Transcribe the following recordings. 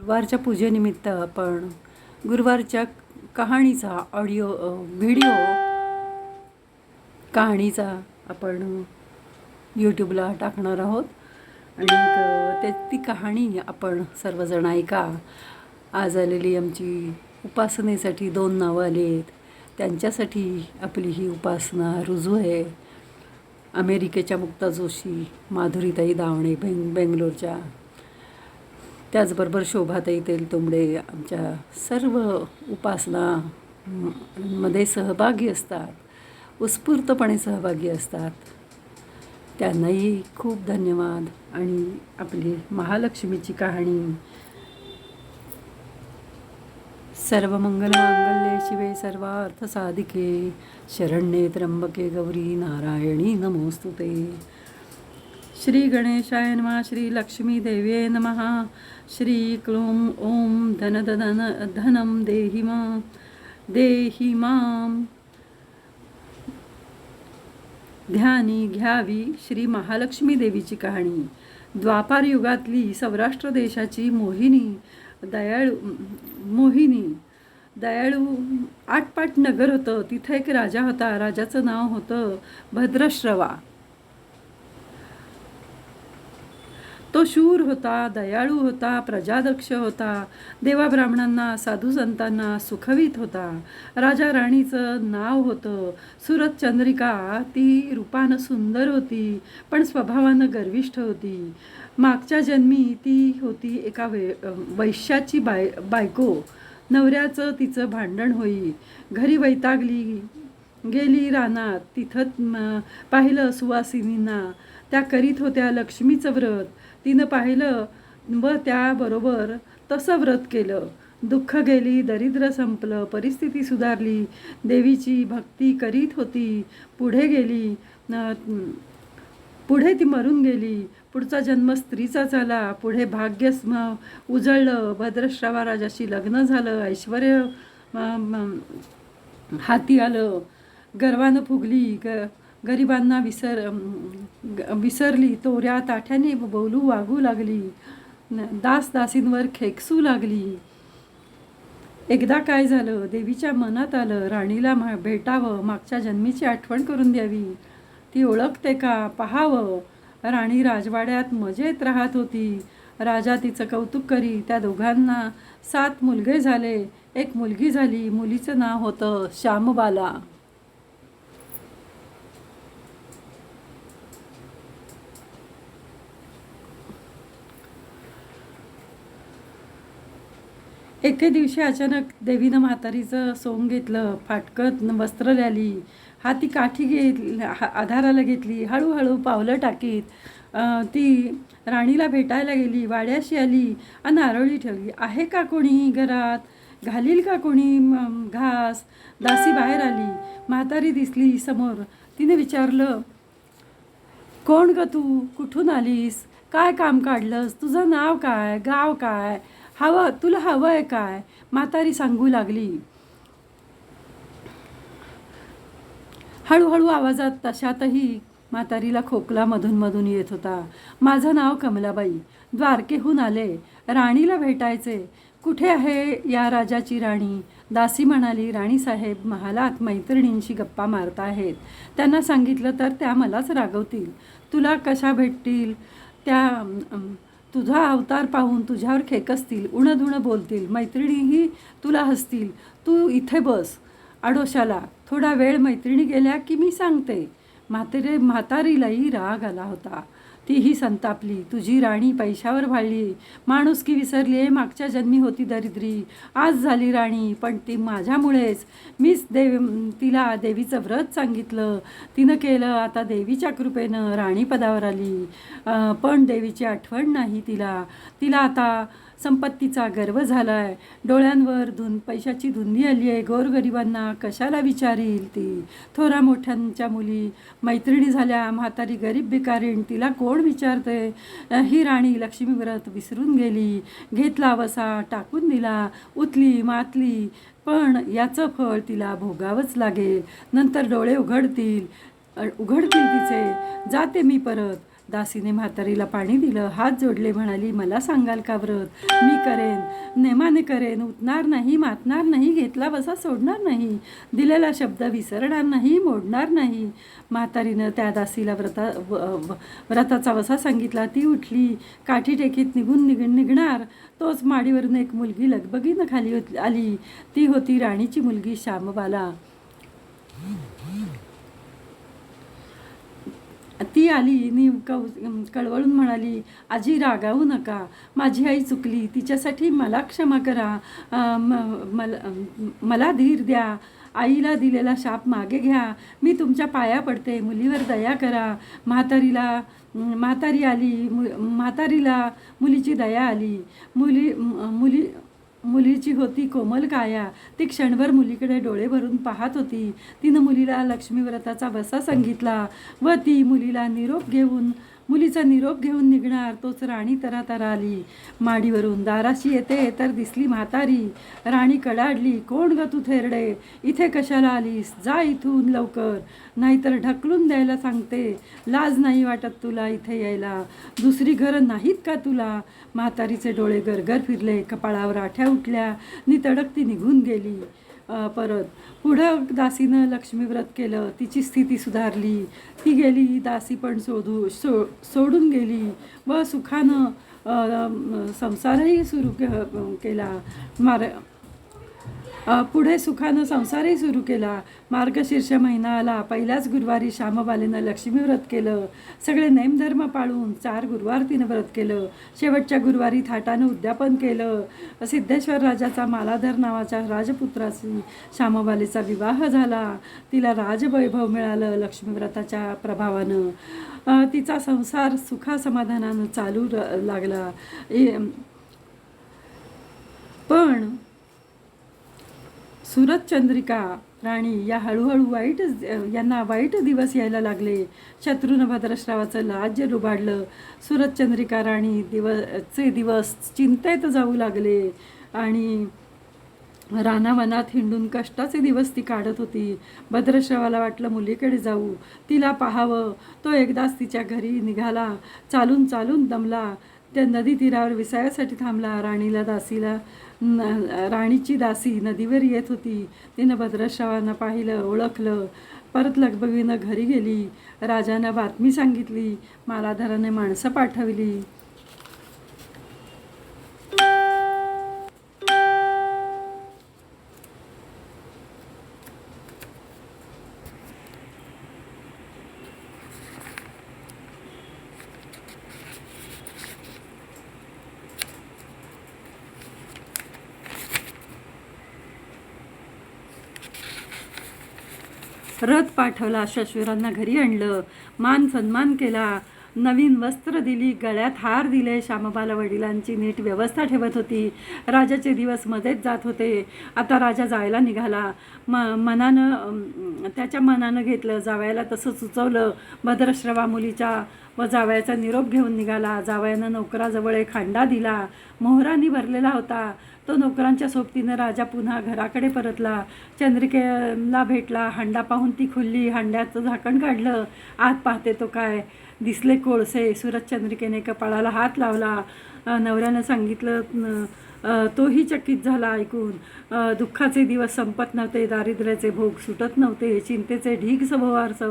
गुरुवारच्या पूजेनिमित्त आपण गुरुवारच्या कहाणीचा audio video कहाणीचा आपण यूट्यूबला टाकणार आहोत. आणि ते ती कहाणी आपण सर्वजण ऐका. आज आलेली आमची उपासनेसाठी दोन नावं आली आहेत त्यांच्यासाठी आपली ही उपासना रुजू आहे. अमेरिकेच्या मुक्ता जोशी माधुरीताई दावणे बेंग बेंगलोरच्या त्याचबरोबर शोभाताई तेलतुंबडे आमच्या सर्व उपासना मध्ये सहभागी असतात. उत्स्फूर्तपणे सहभागी असतात. त्यांनाही खूप धन्यवाद. आणि आपली महालक्ष्मीची कहाणी. सर्वमंगलमांगल्ये शिवे सर्वार्थ साधिके शरण्ये त्र्यंबके गौरी नारायणी नमोस्तुते. श्री गणेशाय नम श्री लक्ष्मी देव्ये नम श्री क्लूं ओम धन धन धनं देहि मां देहि मां। ध्यानी घ्यावी श्री महालक्ष्मी देवीची कहाणी. द्वापार युगातली सौराष्ट्र देशाची मोहिनी दयाळू मोहिनी दयाळू आटपाट नगर होतं. तिथं एक राजा होता. राजाचं नाव होतं भद्रश्रवा. तो शूर होता दयाळू होता प्रजादक्ष होता. देवा ब्राह्मणांना साधू संतांना सुखवीत होता. राजा राणीचं नाव होतं. सुरत चंद्रिका ती रूपानं सुंदर होती पण स्वभावानं गर्विष्ठ होती. मागच्या जन्मी ती होती एका वे वैश्याची बाय बायको. नवऱ्याचं तिचं भांडण होई. घरी वैतागली गेली रानात. तिथं पाहिलं सुवासिनींना. त्या करीत होत्या लक्ष्मीचं व्रत. तिनं पाहिलं व त्याबरोबर तसं व्रत केलं. दुःख गेली दरिद्र संपलं परिस्थिती सुधारली. देवीची भक्ती करीत होती. पुढे गेली पुढे ती मरून गेली. पुढचा जन्म स्त्रीचा झाला. पुढे भाग्य उजळलं. भद्रश्रावा राजाशी लग्न झालं. ऐश्वर हाती आलं. गर्वानं फुगली. ग गरिबांना विसर ग- विसरली तोऱ्या ताठ्याने बोलू वागू लागली. न- दास दासींवर खेकसू लागली. एकदा काय झालं देवीच्या मनात आलं राणीला मा भेटावं मागच्या जन्मीची आठवण करून द्यावी. ती ओळखते का? पाहावं. राणी राजवाड्यात मजेत राहत होती. राजा तिचं कौतुक करी त्या दोघांना सात मुलगे झाले. एक मुलगी झाली मुलीचं नाव होतं श्यामबाला. एके दिवशी अचानक देवीनं म्हातारीचं सोंग घेतलं फाटकत वस्त्र ल्याली हाती काठी घेत आधाराला घेतली हळूहळू पावलं टाकीत ती राणीला भेटायला गेली वाड्याशी आली आणि नारळी ठेवली. आहे का कोणी घरात? घालील का कोणी घास? दासी बाहेर आली. म्हातारी दिसली समोर. तिने विचारलं कोण ग तू? कुठून आलीस? काय काम काढलंस? तुझं नाव काय? गाव काय? हवं तुला हवं आहे काय? म्हातारी सांगू लागली. हळूहळू आवाजात तशातही म्हातारीला खोकला मधून मधून येत होता. माझं नाव कमलाबाई. द्वारकेहून आले. राणीला भेटायचे. कुठे आहे या राजाची राणी? दासी म्हणाली राणीसाहेब महालात मैत्रिणींशी गप्पा मारत आहेत त्यांना सांगितलं तर त्या मलाच रागवतील. तुला कशा भेटतील? त्या तुझा अवतार पाहून तुझ्यावर खेकसतील उणधुणं बोलतील मैत्रिणीही तुला हसतील. तू इथे बस आडोशाला. थोडा वेळ मैत्रिणी गेल्या की मी सांगते. म्हातारे म्हातारीलाही राग आला होता. तीही संतापली. तुझी राणी पैशावर भाळली. माणूस की विसरली आहे मागच्या जन्मी होती दरिद्री. आज झाली राणी पण ती माझ्यामुळेच. मीच देव तिला देवीचं व्रत सांगितलं. तिनं केलं आता देवीच्या कृपेनं राणीपदावर आली. पण देवीची आठवण नाही तिला. तिला आता संपत्तीचा गर्व झाला आहे डोळ्यांवर धुन पैशाची धुंदी आली आहे. गोरगरिबांना कशाला विचारील ती? थोरा मोठ्यांच्या मुली मैत्रिणी झाल्या. म्हातारी गरीब भिकारीण तिला कोण विचारते? ही राणी लक्ष्मी व्रत विसरून गेली. घेतला वसा टाकून दिला. उतली मातली. पण याचं फळ तिला भोगावंच लागेल. नंतर डोळे उघडतील. उघडतील तिचे. जाते मी परत. दासीने म्हातारीला पाणी दिलं हात जोडले म्हणाली मला सांगाल का व्रत? मी करेन. नेमाने करेन. उठणार नाही मातणार नाही घेतला बसा सोडणार नाही. दिलेला शब्द विसरणार नाही मोडणार नाही. म्हातारीनं त्या दासीला व्रता व- व्रताचा वसा सांगितला. ती उठली. काठी टेकीत निघून निघ निघणार. तोच माडीवरून एक मुलगी लगबगीनं खाली होत- आली. ती होती राणीची मुलगी श्यामबाला. ती आली नि कव कळवळून म्हणाली आजी रागावू नका. माझी आई चुकली. तिच्यासाठी मला क्षमा करा. म- मला मला धीर द्या. आईला दिलेला शाप मागे घ्या. मी तुमच्या पाया पडते. मुलीवर दया करा. म्हातारीला म्हातारी आली. मु- म्हातारीला मुलीची दया आली. मुली मुली मुलीची होती कोमल काया. ती क्षणभर मुलीकडे डोळे भरून पाहत होती. तिनं मुलीला लक्ष्मीव्रताचा वसा सांगितला व ती मुलीला निरोप घेऊन मुलीचा निरोप घेऊन निघणार तोच राणी तरा तरा आली. माडीवरून दाराशी येते तर दिसली म्हातारी. राणी कडाडली कोण ग तू थेरडे? इथे कशाला आलीस? जा इथून लवकर. नाहीतर ढकलून द्यायला सांगते. लाज नाही वाटत तुला इथे यायला. दुसरी घरं नाहीत का तुला? म्हातारीचे डोळे गरगर फिरले. कपाळावर आठ्या उठल्या. नि तडक ती निघून गेली. परत. पुढं दासीनं लक्ष्मीव्रत केलं तिची स्थिती सुधारली. ती गेली दासी पण सोडू सो सोडून गेली व सुखानं संसारही सुरू के केला. मार पुढे सुखानं संसारही सुरू केला. मार्गशीर्ष महिना आला. पहिल्याच गुरुवारी श्यामबालेनं लक्ष्मी व्रत केलं. सगळे नेमधर्म पाळून चार गुरुवार तिनं व्रत केलं. शेवटच्या गुरुवारी थाटानं उद्यापन केलं. सिद्धेश्वर राजाचा मालाधर नावाच्या राजपुत्राशी श्यामबालेचा विवाह झाला. तिला राजवैभव मिळालं लक्ष्मीव्रताच्या प्रभावानं. तिचा संसार सुखासमाधानानं चालू र- लागला. ए- सुरत चंद्रिका राणी या हळूहळू वाईट यांना वाईट दिवस यायला लागले. शत्रून भद्रश्रावाचं राज्य रुबाडलं. सुरतचंद्रिका राणी दिवसचे दिवस चिंतेत जाऊ लागले. आणि रानावनात हिंडून कष्टाचे दिवस ती काढत होती. भद्रश्रवाला वाटलं मुलीकडे जाऊ. तिला पाहावं. तो एकदाच तिच्या घरी निघाला. चालून चालून दमला. त्या नदी तीरावर विसायासाठी थांबला. राणीला दासीला न- राणीची दासी नदीवर येत होती. तिनं भद्रश्रावांना पाहिलं ओळखलं. परत लगबगीनं घरी गेली. राजानं बातमी सांगितली. मालाधाराने माणसं पाठवली. रथ पाठवला शश्वरांना घरी आणलं. मान सन्मान केला. नवीन वस्त्र दिली गळ्यात हार दिले. श्यामबाला वडिलांची नीट व्यवस्था ठेवत होती. राजाचे दिवस मध्येच जात होते. आता राजा जायला निघाला. म मनानं त्याच्या मनानं घेतलं. जावयाला तसं सुचवलं. भद्रश्रवा मुलीच्या व जावयाचा निरोप घेऊन निघाला. जावयानं नोकराजवळ एक खांडा दिला. मोहरांनी भरलेला होता. तो नोकरांच्या सोबतीनं राजा पुन्हा घराकडे परतला. चंद्रिकेला भेटला. हांडा पाहून ती खुलली हांड्याचं झाकण काढलं. आत पाहते तो काय दिसले कोळसे. सुरत चंद्रिकेने कपाळाला हात लावला. नवऱ्यानं सांगितलं तोही चकित झाला ऐकून. दुःखाचे दिवस संपत नव्हते. दारिद्र्याचे भोग सुटत नव्हते. चिंतेचे ढीग सभोवार स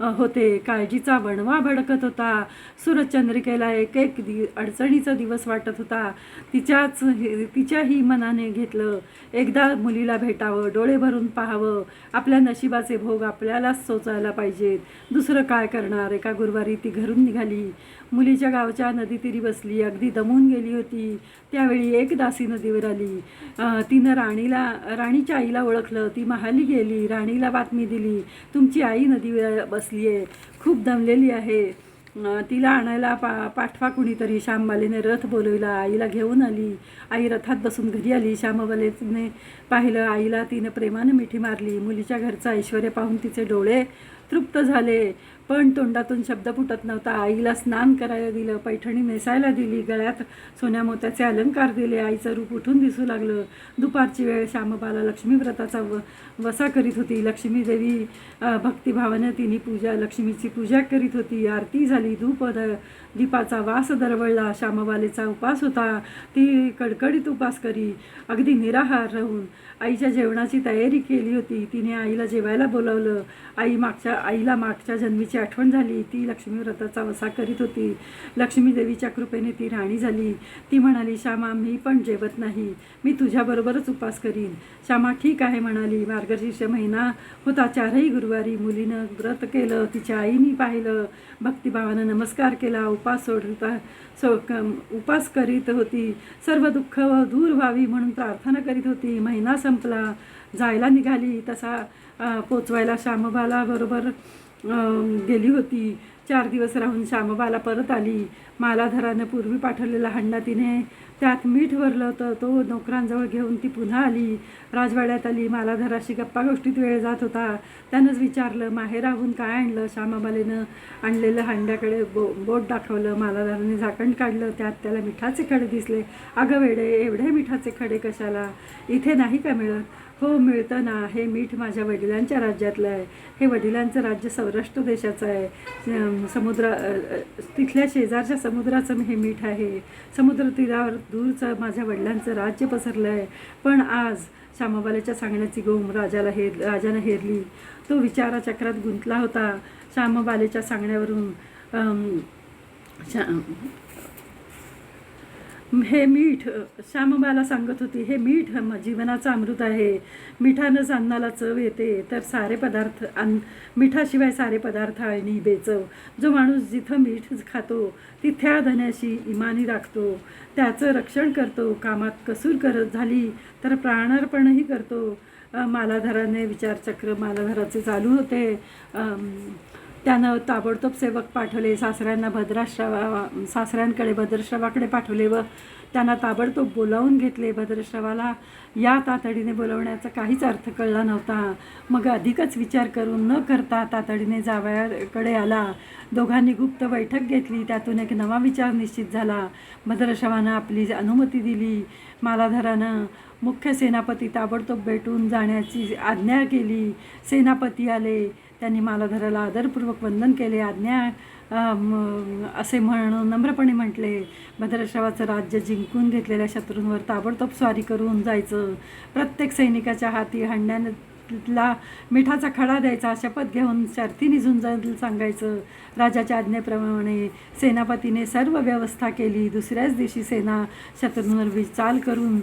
होते. काळजीचा वणवा भडकत होता. सुरचंद्रिकेला एक एक दि अडचणीचा दिवस वाटत होता. तिच्याच हे- तिच्याही मनाने घेतलं. एकदा मुलीला भेटावं डोळे भरून पाहावं. आपल्या नशिबाचे भोग आपल्यालाच सोचायला पाहिजेत. दुसरं काय करणार? एका गुरुवारी ती घरून निघाली. मुलीच्या गावच्या नदीतीरी बसली. अगदी दमून गेली होती. त्यावेळी एक दासी नदीवर आली. तिनं राणीला राणीच्या आईला ओळखलं. ती महाली गेली. राणीला बातमी दिली. तुमची आई नदीवर बसली आहे. खूप दमलेली आहे. तिला आणायला पा पाठवा कुणीतरी. श्यामबालेने रथ बोलवला. आईला घेऊन आली. आई रथात बसून घरी आली. श्यामबालेने पाहिलं. आईला तिनं प्रेमानं मिठी मारली. मुलीच्या घरचं ऐश्वर पाहून तिचे डोळे तृप्त झाले. पण तोंडातून शब्द फुटत नव्हता. आईला स्नान करायला दिलं पैठणी नेसायला दिली गळ्यात सोन्या मोत्याचे अलंकार दिले आईचं रूप उठून दिसू लागलं. दुपारची वेळ श्यामबाला लक्ष्मीव्रताचा व वसा करीत होती. लक्ष्मीदेवी भक्तिभावाने भक्तिभावानं तिने पूजा लक्ष्मीची पूजा करीत होती. आरती झाली धूप द दीपाचा वास दरवळला श्यामबालेचा उपास होता. ती कडकडीत उपास करी अगदी निराहार राहून आईच्या जेवणाची तयारी केली होती. तिने आईला जेवायला बोलावलं. आई मागच्या आईला मागच्या जन्मीची आठवण झाली ती लक्ष्मी व्रताचा वसा करीत होती. लक्ष्मी देवीच्या कृपेने ती राणी झाली. ती म्हणाली श्यामा मी पण जेवत नाही. मी तुझ्याबरोबरच उपास करीन. श्यामा ठीक आहे म्हणाली. मार्गशीर्ष महिना होता. चारही गुरुवारी मुलीनं व्रत केलं. तिच्या आईनी पाहिलं. भक्तिभावानं नमस्कार केला. उपास सोडता सो क उपास करीत होती. सर्व दुःख दूर व्हावी म्हणून प्रार्थना करीत होती. महिना संपला. जायला निघाली. तसा पोचवायला श्यामबाला बरोबर गेली होती. चार दिवस राहून श्यामबाला परत आली. मालाधरानं पूर्वी पाठवलेला हंडा तिने त्यात मीठ भरलं होतं तो नोकरांजवळ घेऊन ती पुन्हा आली. राजवाड्यात आली. मालाधराशी गप्पा गोष्टीत वेळ जात होता. त्यानंच विचारलं माहेराहून काय आणलं? श्यामाबालेनं आणलेलं हंड्याकडे बो बोट दाखवलं. मालाधराने झाकण काढलं. त्यात त्याला मिठाचे खडे दिसले. अगं वेडे एवढे मिठाचे खडे कशाला? इथे नाही का मिळत? हो मिळतं ना हे मीठ माझ्या वडिलांच्या राज्यातलं आहे. हे वडिलांचं राज्य सौराष्ट्र देशाचं आहे. समुद्र तिथल्या शेजारच्या समुद्राचं हे मीठ आहे. समुद्र तीरावर दूरचं माझ्या वडिलांचं राज्य पसरलं आहे. पण आज श्यामाबालेच्या सांगण्याची गोम राजाला हेर राजानं हेरली. तो विचाराचक्रात गुंतला होता. श्यामबालेच्या सांगण्यावरून श्या शा हे मीठ श्यामबाला सांगत होती हे मीठ म- जीवनाचं अमृत आहे. मिठानंच अन्नाला चव येते. तर सारे पदार्थ अन्न मिठाशिवाय सारे पदार्थ आणि बेचव. जो माणूस जिथं मीठ खातो तिथ्या धन्याशी इमानी राखतो. त्याचं रक्षण करतो. कामात कसूर करत झाली तर प्राणार्पणही करतो. मालाधाराने मालाधराने विचारचक्र मालाधराचे चालू होते. त्यानं ताबडतोब सेवक पाठवले सासऱ्यांना भद्राश्रवा सासऱ्यांकडे भद्रश्रवाकडे पाठवले व त्यांना ताबडतोब बोलावून घेतले. भद्रश्रवाला या तातडीने बोलवण्याचा काहीच अर्थ कळला नव्हता. मग अधिकच विचार करून न करता तातडीने जावयाकडे आला. दोघांनी गुप्त बैठक घेतली. त्यातून एक नवा विचार निश्चित झाला. भद्रश्रवानं आपली अनुमती दिली. मालाधरानं मुख्य सेनापती ताबडतोब भेटून जाण्याची आज्ञा केली. सेनापती आले. त्यांनी मालाधराला आदरपूर्वक वंदन केले आज्ञा असे म्हणून नम्रपणे म्हटले भद्रश्रवाचं राज्य जिंकून घेतलेल्या शत्रूंवर ताबडतोब स्वारी करून जायचं. प्रत्येक सैनिकाच्या हाती ला मिठाचा खडा द्यायचा शपथ घेऊन शर्थी निघून सांगायचं राजाच्या आज्ञेप्रमाणे सेनापतीने सर्व व्यवस्था केली. दुसऱ्याच दिवशी सेना शत्रूंवर विचाल करून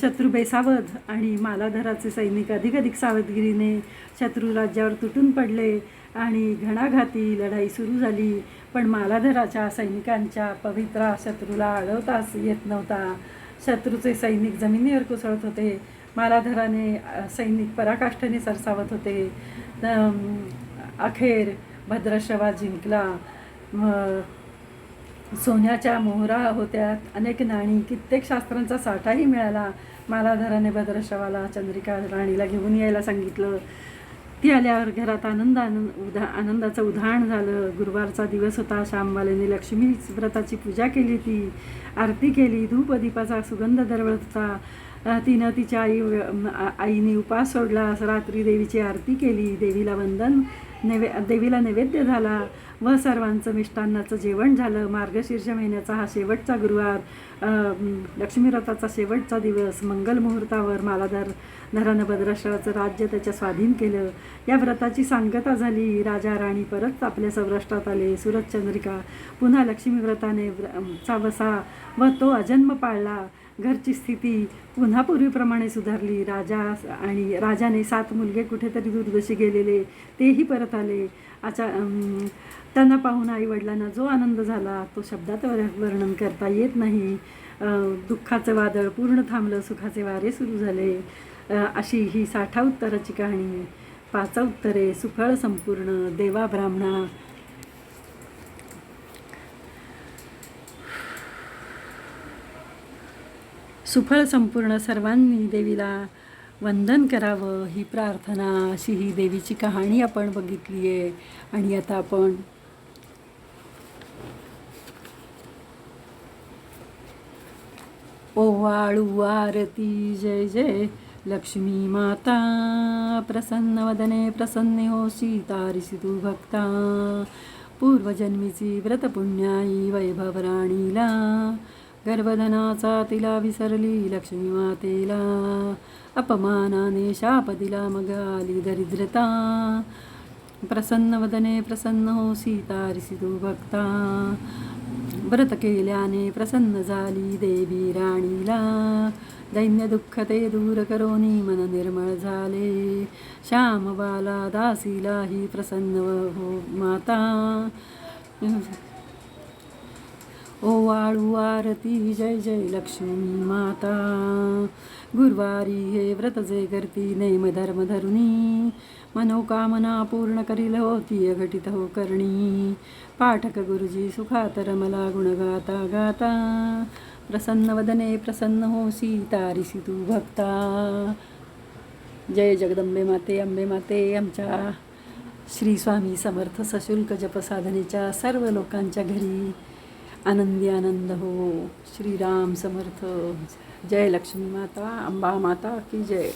शत्रू बेसावध आणि मालाधराचे सैनिक अधिक अधिक सावधगिरीने शत्रू राज्यावर तुटून पडले आणि घणाघाती लढाई सुरू झाली. पण मालाधराच्या सैनिकांच्या पवित्रा शत्रूला अडवताच येत नव्हता. शत्रूचे सैनिक जमिनीवर कोसळत होते. मालाधराने सैनिक पराकाष्ठेने सरसावत होते. अखेर भद्रशवा जिंकला. सोन्याच्या मोहरा होत्या अनेक नाणी कित्येक शास्त्रांचा साठाही मिळाला. मालाधराने भद्रशवाला चंद्रिका राणीला घेऊन यायला सांगितलं. ती आल्यावर घरात आनंद आनंद उदा आनंदाचं उधाण झालं. गुरुवारचा दिवस होता. श्यामबालेने लक्ष्मी व्रताची पूजा केली ती. आरती केली. धूप दीपाचा सुगंध दरवळत होता. तिनं तिच्या आई आईने उपास सोडला. रात्री देवीची आरती केली. देवीला वंदन नैवे देवीला नैवेद्य झाला व सर्वांचं मिष्टान्नाचं जेवण झालं. मार्गशीर्ष महिन्याचा हा शेवटचा गुरुवार. लक्ष्मीव्रताचा शेवटचा दिवस. मंगल मुहूर्तावर मालाधर धरानं भद्राश्रवाचं राज्य त्याच्या स्वाधीन केलं. या व्रताची सांगता झाली. राजा राणी परत आपल्या सौराष्ट्रात आले. सुरत चंद्रिका पुन्हा लक्ष्मी व्रताने व्र- चा वसा व तो अजन्म पाळला. घरची स्थिती पुन्हा पूर्वीप्रमाणे सुधारली. राजा आणि राजाने सात मुलगे कुठेतरी दूरदशी गेलेले तेही परत आले. अचा त्यांना पाहून आई वडिलांना जो आनंद झाला तो शब्दात वर्णन करता येत नाही. दुःखाचं वादळ पूर्ण थांबलं सुखाचे वारे सुरू झाले. अशी ही साठा उत्तराची कहाणी. पाचा उत्तरे सुफळ संपूर्ण देवा ब्राह्मणा सुफळ संपूर्ण सर्वांनी देवीला वंदन करावं. ही प्रार्थना अशी ही देवीची कहाणी आपण बघितली आहे. आणि आता आपण ओवाळू आरती. जय जय. लक्ष्मी माता प्रसन्न वदने प्रसन्ने हो सीतारिसी तू भक्ता. पूर्वजन्मीची व्रतपुण्याई वैभव राणीला गर्भधनाचा तिला विसरली लक्ष्मी मातेला अपमानाने शाप दिला मग आली दरिद्रता. प्रसन्न वदने प्रसन्न हो सीता तू भक्ता. व्रत केल्याने प्रसन्न झाली देवी राणीला. दैन्य दुःख ते दूर करोनी मन निर्मळ झाले. श्याम बाला दासीलाही प्रसन्न हो माता. ओवाळू आरती जय जय लक्ष्मी माता. गुरुवारी हे व्रत जे करती नेम धर्म धरुणी मनोकामना पूर्ण करील होती घटित हो करणी. पाठक गुरुजी सुखातर मला गुण गाता गाता. प्रसन्न वदने प्रसन्न हो सीतारिसी तू भक्ता. जय जगदंबे माते अंबे माते आमच्या श्री स्वामी समर्थ सशुल्क जपसाधनेच्या सर्व लोकांच्या घरी. आनंदी आनंद हो. श्रीराम समर्थ. जय लक्ष्मी माता अंबा माता की जय.